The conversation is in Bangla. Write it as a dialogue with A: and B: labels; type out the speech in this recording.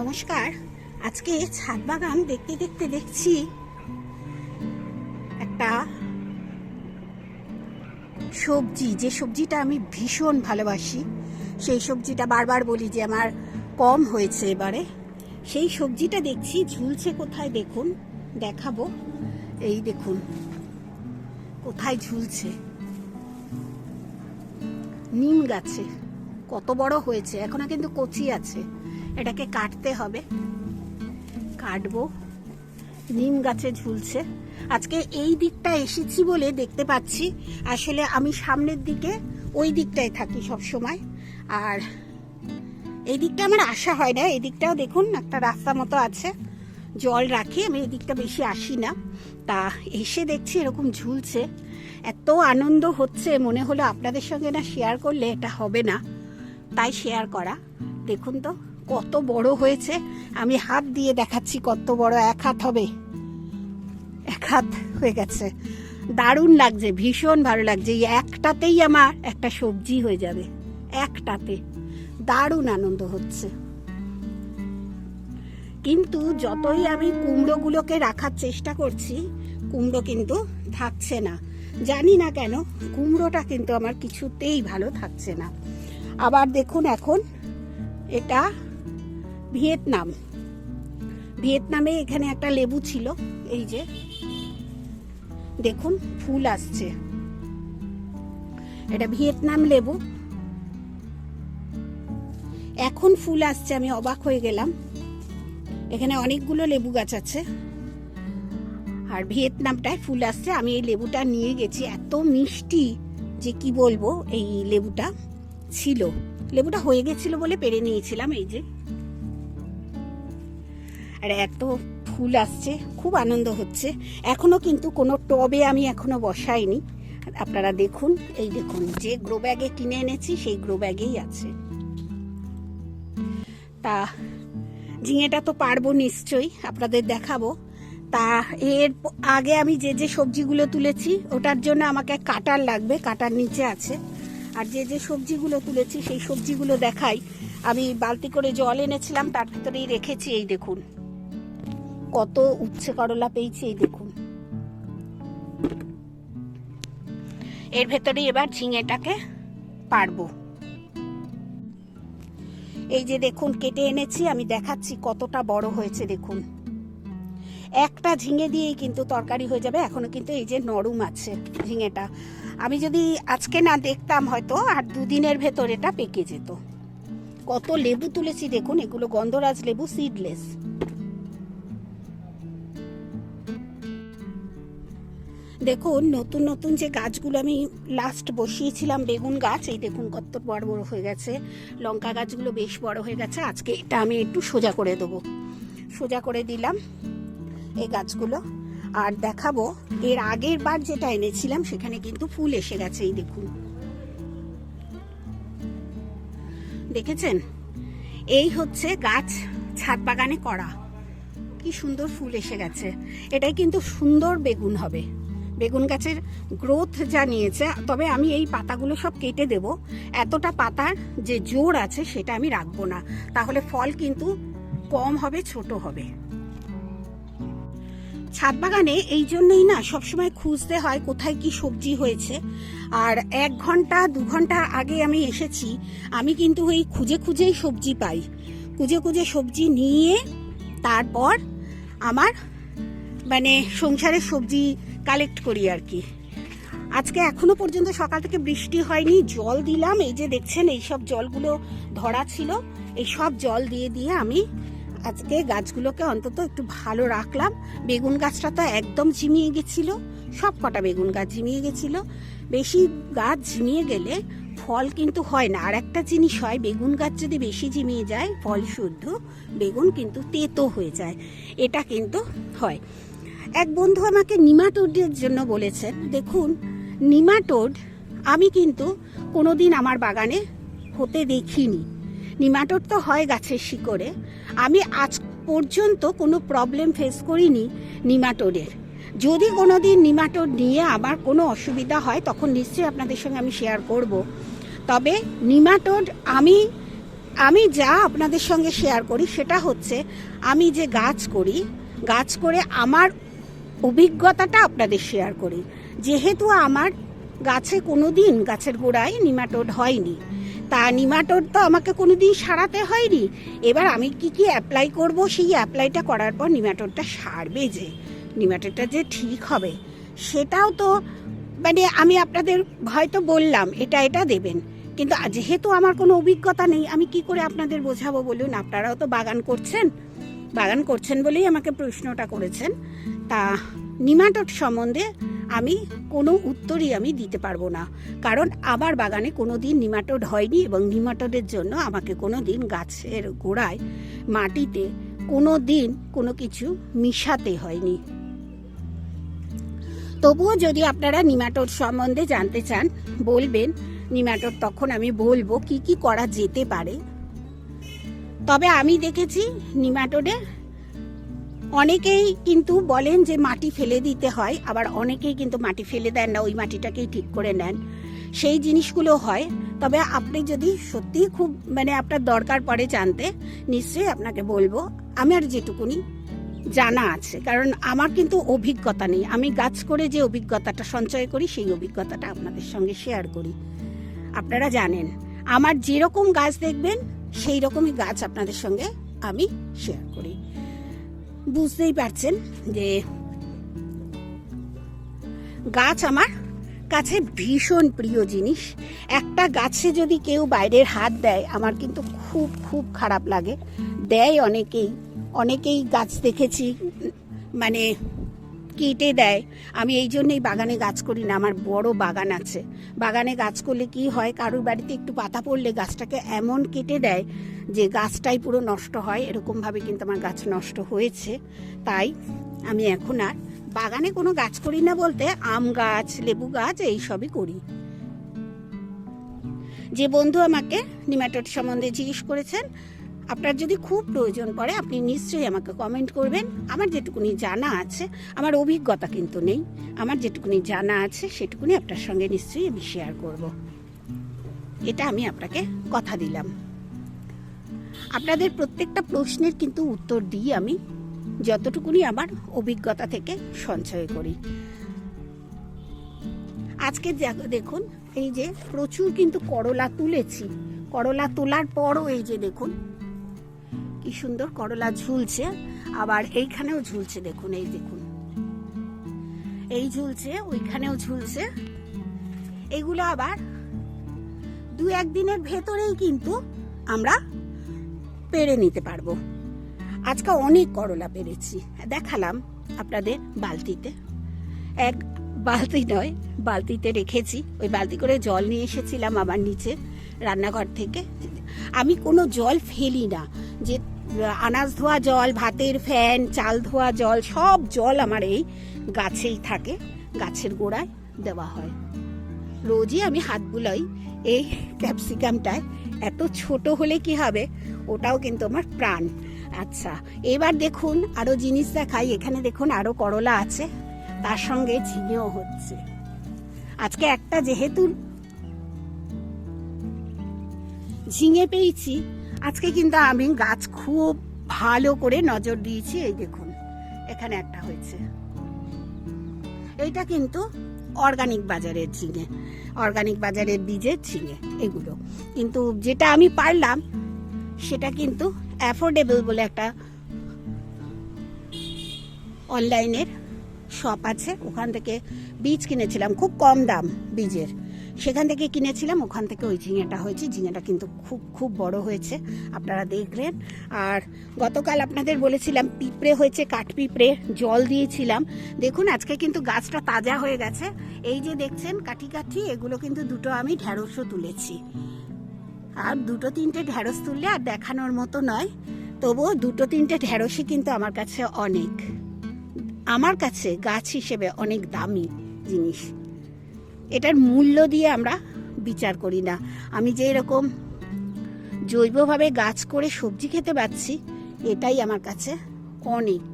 A: নমস্কার। আজকে ছাদ বাগান দেখতে দেখতে দেখছি একটা সবজি, যে সবজিটা আমি ভীষণ ভালোবাসি, সেই সবজিটা বারবার বলি যে আমার কম হয়েছে এবারে। সেই সবজিটা দেখছি, ঝুলছে কোথায় দেখুন, দেখাবো। এই দেখুন, কোথায় ঝুলছে। নিম গাছে, কত বড় হয়েছে, এখনও কিন্তু কচি আছে। এটাকে কাটতে হবে। কাটবো। নিম গাছে ঝুলছে। আজকে এই দিকটা এসেছি বলে দেখতে পাচ্ছি। আসলে আমি সামনের দিকে ওই দিকটায় থাকি সব সময় আর এই দিকটা আমার আসা হয় না। এই দিকটাও দেখুন, একটা রাস্তা মতো আছে। জল রাখি, আমি এই দিকটা বেশি আসি না। তা এসে দেখছি এরকম ঝুলছে। এত আনন্দ হচ্ছে, মনে হলো আপনাদের সঙ্গে না শেয়ার করলে এটা হবে না। তাই শেয়ার করা। দেখুন তো। কত বড় হয়েছে? আমি হাত দিয়ে দেখাচ্ছি কত বড় এক হাত হবে। এক হাত হয়ে গেছে। দারুণ লাগছে, ভীষণ ভালো লাগছে। এই একটাতেই আমার একটা সবজি হয়ে যাবে। একটাতে। দারুণ আনন্দ হচ্ছে। কিন্তু যতই আমি কুমড়োগুলোকে রাখার চেষ্টা করছি, কুমড়ো কিন্তু থাকছে না। জানি না কেন, কুমড়োটা কিন্তু আমার কিছুতেই ভালো থাকছে না। আবার দেখুন এখন, এটা ভিয়েতনাম। ভিয়েতনামে এখানে একটা লেবু ছিল, এই যে। দেখুন, ফুল আসছে। এটা ভিয়েতনাম লেবু। এখন ফুল আসছে, আমি অবাক হয়ে গেলাম। এখানে অনেকগুলো লেবু গাছ আছে। আর ভিয়েতনামটায় ফুল আসছে, আমি এই লেবুটা নিয়ে গেছি। এত মিষ্টি যে কি বলব, এই লেবুটা ছিল। লেবুটা হয়ে গেছিল বলে পেরে নিয়েছিলাম, এই যে। আর এত ফুল আসছে, খুব আনন্দ হচ্ছে। এখনও কিন্তু কোনো টবে আমি এখনও বসাইনি। আপনারা দেখুন, এই দেখুন, যে গ্রো ব্যাগে কিনে এনেছি, সেই গ্রো ব্যাগেই আছে। তা ঝিঙেটা তো পারব নিশ্চয়ই, আপনাদের দেখাবো। তা এর আগে আমি যে যে সবজিগুলো তুলেছি, ওটার জন্য আমাকে কাটার লাগবে, কাটার নিচে আছে। আর যে যে সবজিগুলো তুলেছি, সেই সবজিগুলো দেখাই। আমি বালতি করে জল এনেছিলাম, তার ভিতরেই রেখেছি, এই দেখুন। কত উচ্ছে করলা পেয়েছি, এই দেখুন। এর ভেতরে এবার ঝিঙেটাকে পারব। এই যে দেখুন, কেটে এনেছি, আমি দেখাচ্ছি কতটা বড় হয়েছে, দেখুন। একটা ঝিঙে দিয়েই কিন্তু তরকারি হয়ে যাবে, এখনও কিন্তু এই যে নরম আছে ঝিঙেটা। আমি যদি আজকে না দেখতাম হয়তো, আর দুদিনের ভেতর এটা পেকে যেত। কত লেবু তুলেছি, দেখুন, এগুলো গন্ধরাজ লেবু সিডলেস দেখুন, নতুন নতুন যে গাছগুলো আমি লাস্ট বসিয়েছিলাম, বেগুন গাছ, এই দেখুন কত বড় বড় হয়ে গেছে। লঙ্কা গাছগুলো বেশ বড় হয়ে গেছে। আজকে এটা আমি একটু সোজা করে দেবো। সোজা করে দিলাম এই গাছগুলো। আর দেখাবো, এর আগের বার যেটা এনেছিলাম, সেখানে কিন্তু ফুল এসে গেছে, এই দেখুন। দেখেছেন? এই হচ্ছে গাছ ছাদ বাগানে করা। কি সুন্দর ফুল এসে গেছে। এটাই কিন্তু সুন্দর বেগুন হবে। বেগুন গাছের গ্রোথ যা নিয়েছে তবে আমি এই পাতাগুলো সব কেটে দেব। এতটা পাতার যে জোর আছে সেটা আমি রাখব না। তাহলে ফল কিন্তু কম হবে, ছোট হবে। ছাদ বাগানে এই জন্যই না সবসময় খুঁজতে হয় কোথায় কি সবজি হয়েছে। আর এক ঘণ্টা, দু ঘণ্টা আগে আমি এসেছি, আমি কিন্তু ওই খুঁজে খুঁজেই সবজি পাই। খুঁজে খুঁজে সবজি নিয়ে তারপর আমার মানে সংসারের সবজি কালেক্ট করি আর কি। আজকে এখনও পর্যন্ত সকাল থেকে বৃষ্টি হয়নি, জল দিলাম। এই যে দেখছেন, এই সব জলগুলো ধরা ছিল। এই সব জল দিয়ে দিয়ে আমি আজকে গাছগুলোকে অন্তত একটু ভালো রাখলাম। বেগুন গাছটা তো একদম ঝিমিয়ে গেছিল। সব কটা বেগুন গাছ ঝিমিয়ে গেছিল। বেশি গাছ ঝিমিয়ে গেলে ফল কিন্তু হয় না। আর একটা জিনিস হয়, বেগুন গাছ যদি বেশি ঝিমিয়ে যায়, ফল শুদ্ধ, বেগুন কিন্তু তেতো হয়ে যায়। এটা কিন্তু হয়। এক বন্ধু আমাকে নিমাটোডের জন্য বলেছেন দেখুন, নিমাটোড, আমি কিন্তু কোনোদিন আমার বাগানে হতে দেখিনি। নিমাটোড তো হয় গাছের শিকড়ে। আমি আজ পর্যন্ত কোনো প্রবলেম ফেস করিনি নিমাটোডের। যদি কোনো দিন নিমাটোড নিয়ে আমার কোনো অসুবিধা হয়, তখন নিশ্চয়ই আপনাদের সঙ্গে আমি শেয়ার করব। তবে নিমাটোড, আমি আমি যা আপনাদের সঙ্গে শেয়ার করি, সেটা হচ্ছে, আমি যে গাছ করি, গাছ করে আমার অভিজ্ঞতাটা আপনাদের শেয়ার করি। যেহেতু আমার গাছে কোনো দিন গাছের গোড়ায় নিমাটোড হয়নি, তা নিমাটোড তো আমাকে কোনো দিন সারাতে হয়নি। এবার আমি কি কি অ্যাপ্লাই করব, সেই অ্যাপ্লাইটা করার পর নিমাটোডটা সারবে যে নিমাটোডটা যে ঠিক হবে, সেটাও তো মানে আমি আপনাদের হয়তো বললাম, এটা এটা দেবেন। কিন্তু যেহেতু আমার কোনো অভিজ্ঞতা নেই, আমি কি করে আপনাদের বোঝাবো বলুন? আপনারাও তো বাগান করছেন। বাগান করছেন বলেই আমাকে প্রশ্নটা করেছেন। তা নিমাটোড সম্বন্ধে আমি কোনো উত্তরই আমি দিতে পারব না। কারণ আবার বাগানে কোনো দিন নিমাটোড হয়নি এবং নিমাটোডের জন্য আমাকে কোনো দিন গাছের গোড়ায় মাটিতে কোনো দিন কোনো কিছু মিশাতে হয়নি। তবুও যদি আপনারা নিমাটোড সম্বন্ধে জানতে চান, বলবেন নিমাটোড তখন আমি বলব কি কি করা যেতে পারে। তবে আমি দেখেছি নিমাটোডে অনেকেই কিন্তু বলেন যে মাটি ফেলে দিতে হয়, আবার অনেকেই কিন্তু মাটি ফেলে দেন না, ওই মাটিটাকেই ঠিক করে নেন। সেই জিনিসগুলো হয়। তবে আপনি যদি সত্যি খুব মানে আপনার দরকার পড়ে জানতে, নিশ্চয়ই আপনাকে বলব আমার যেটুকুনি জানা আছে। কারণ আমার কিন্তু অভিজ্ঞতা নেই। আমি গাছ করে যে অভিজ্ঞতাটা সঞ্চয় করি, সেই অভিজ্ঞতাটা আপনাদের সঙ্গে শেয়ার করি। আপনারা জানেন। আমার যেরকম গাছ দেখবেন সেই রকমই গাছ আপনাদের সঙ্গে আমি শেয়ার করি। বুঝতেই পারছেন যে গাছ আমার কাছে ভীষণ প্রিয় জিনিস। একটা গাছে যদি কেউ বাইরের হাত দেয়, আমার কিন্তু খুব খুব খারাপ লাগে। দেয় অনেকেই। অনেকেই গাছ দেখেছি মানে কেটে দেয়। আমি এই জন্যই বাগানে গাছ করি না, আমার বড় বাগান আছে। বাগানে গাছ করলে কি হয়? কারোর বাড়িতে একটু পাতা পড়লে গাছটাকে এমন কেটে দেয় যে গাছটাই পুরো নষ্ট হয়। এরকমভাবে কিন্তু আমার গাছ নষ্ট হয়েছে। তাই আমি এখন আর বাগানে কোনো গাছ করি না বলতে আম গাছ, লেবু গাছ এই সবই করি। যে বন্ধু আমাকে নিম্যাটোড সম্বন্ধে জিজ্ঞেস করেছেন আপনার যদি খুব প্রয়োজন পড়ে, আপনি নিশ্চয়ই আমাকে কমেন্ট করবেন। আমার যেটুকুনি জানা আছে, আমার অভিজ্ঞতা কিন্তু নেই। আমার যেটুকুনি জানা আছে, সেটুকুনি আপনার সঙ্গে নিশ্চয়ই আমি শেয়ার করব। এটা আমি আপনাকে কথা দিলাম। আপনাদের প্রত্যেকটা প্রশ্নের কিন্তু উত্তর দিই আমি, যতটুকুনি আমার অভিজ্ঞতা থেকে সঞ্চয় করি। আজকে দেখুন, এই যে প্রচুর কিন্তু করলা তুলেছি। করলা তোলার পরও এই যে দেখুন কি সুন্দর করলা ঝুলছে। আবার এইখানেও ঝুলছে, দেখুন, এই দেখুন। এই ঝুলছে, ওইখানেও ঝুলছে। এগুলো আবার দু একদিনের ভেতরেই কিন্তু আমরা পেরে নিতে পারব। আজকে অনেক করলা পেরেছি। দেখালাম আপনাদের বালতিতে। এক বালতি নয়, বালতিতে রেখেছি। ওই বালতি করে জল নিয়ে এসেছিলাম আমার নিচে রান্নাঘর থেকে। আমি কোনো জল ফেলি না। যে আনাজ ধোয়া জল, ভাতের ফ্যান, চাল ধোয়া জল, সব জল আমার এই গাছেই থাকে, গাছের গোড়ায় দেওয়া হয়। রোজই আমি হাত বুলাই এই ক্যাপসিকামটায়। এত ছোট হলে কি হবে? ওটাও কিন্তু আমার প্রাণ। আচ্ছা এবার দেখুন আরও জিনিস দেখাই। এখানে দেখুন আরও করলা আছে, তার সঙ্গে ঝিঙেও হচ্ছে। আজকে একটা যেহেতু ঝিঙে পেয়েছি আজকে কিন্তু আমি গাছ খুব ভালো করে নজর দিয়েছি, এই দেখুন, এখানে একটা হয়েছে। এইটা কিন্তু অর্গানিক বাজারের ঝিঙে অর্গানিক বাজারের বীজের ঝিঙে, এগুলো। কিন্তু যেটা আমি পারলাম, সেটা কিন্তু অ্যাফোর্ডেবল বলে একটা অনলাইনের শপ আছে, ওখান থেকে বীজ কিনেছিলাম, খুব কম দাম বীজের। সেখান থেকে কিনেছিলাম, ওখান থেকে ওই ঝিঙেটা হয়েছে। ঝিঙেটা কিন্তু খুব খুব বড় হয়েছে, আপনারা দেখলেন। আর গতকাল আপনাদের বলেছিলাম, পিঁপড়ে হয়েছে কাঠ পিঁপড়ে জল দিয়েছিলাম। দেখুন, আজকে কিন্তু গাছটা তাজা হয়ে গেছে। এই যে দেখছেন, কাঠি কাঠি, এগুলো কিন্তু দুটো আমি ঢ্যাঁড়সও তুলেছি। আর দুটো তিনটে ঢ্যাঁড়স তুললে আর দেখানোর মতো নয়, তবুও দুটো তিনটে ঢ্যাঁড়সই কিন্তু আমার কাছে অনেক। আমার কাছে গাছ হিসেবে অনেক দামি জিনিস। এটার মূল্য দিয়ে আমরা বিচার করি না। আমি যে এরকম জৈবভাবে গাছ করে সবজি খেতে পাচ্ছি, এটাই আমার কাছে অনেক।